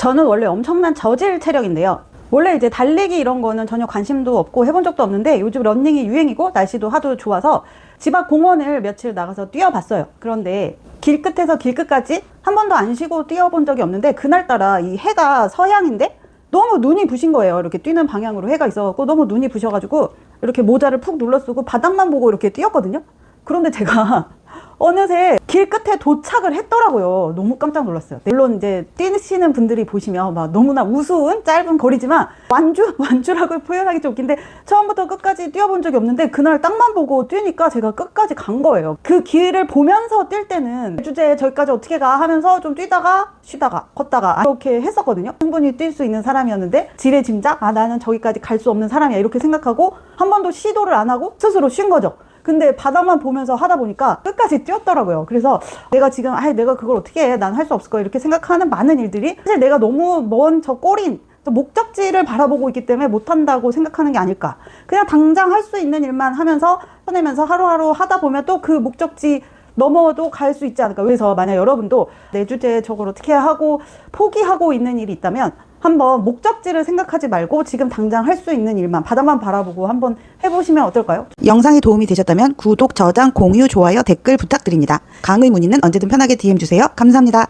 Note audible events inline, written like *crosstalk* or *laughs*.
저는 원래 엄청난 저질 체력인데요. 원래 이제 달리기 이런 거는 전혀 관심도 없고 해본 적도 없는데 요즘 런닝이 유행이고 날씨도 하도 좋아서 집 앞 공원을 며칠 나가서 뛰어봤어요. 그런데 길 끝에서 길 끝까지 한 번도 안 쉬고 뛰어본 적이 없는데 그날따라 이 해가 서양인데 너무 눈이 부신 거예요. 이렇게 뛰는 방향으로 해가 있어갖고 너무 눈이 부셔가지고 이렇게 모자를 푹 눌러 쓰고 바닥만 보고 이렇게 뛰었거든요. 그런데 제가 어느새 길 끝에 도착을 했더라고요. 너무 깜짝 놀랐어요. 물론 이제 뛰시는 분들이 보시면 막 너무나 우스운 짧은 거리지만 완주 *laughs* 완주라고 표현하기 좀 웃긴데 처음부터 끝까지 뛰어본 적이 없는데 그날 땅만 보고 뛰니까 제가 끝까지 간 거예요. 그 길을 보면서 뛸 때는 주제 저기까지 어떻게 가 하면서 좀 뛰다가 쉬다가 걷다가 이렇게 했었거든요. 충분히 뛸 수 있는 사람이었는데 지레 짐작 아 나는 저기까지 갈 수 없는 사람이야 이렇게 생각하고 한 번도 시도를 안 하고 스스로 쉰 거죠. 근데 바닥만 보면서 하다 보니까 끝까지 뛰었더라고요. 그래서 내가 지금 아 내가 그걸 어떻게 해? 난 할 수 없을 거야. 이렇게 생각하는 많은 일들이 사실 내가 너무 먼 저 꼬린 저 목적지를 바라보고 있기 때문에 못한다고 생각하는 게 아닐까. 그냥 당장 할 수 있는 일만 하면서 해내면서 하루하루 하다 보면 또 그 목적지 넘어도 갈 수 있지 않을까. 그래서 만약 여러분도 내 저걸 어떻게 하고 포기하고 있는 일이 있다면 한번 목적지를 생각하지 말고 지금 당장 할 수 있는 일만 바닥만 바라보고 한번 해보시면 어떨까요? 영상이 도움이 되셨다면 구독, 저장, 공유, 좋아요, 댓글 부탁드립니다. 강의 문의는 언제든 편하게 DM 주세요. 감사합니다.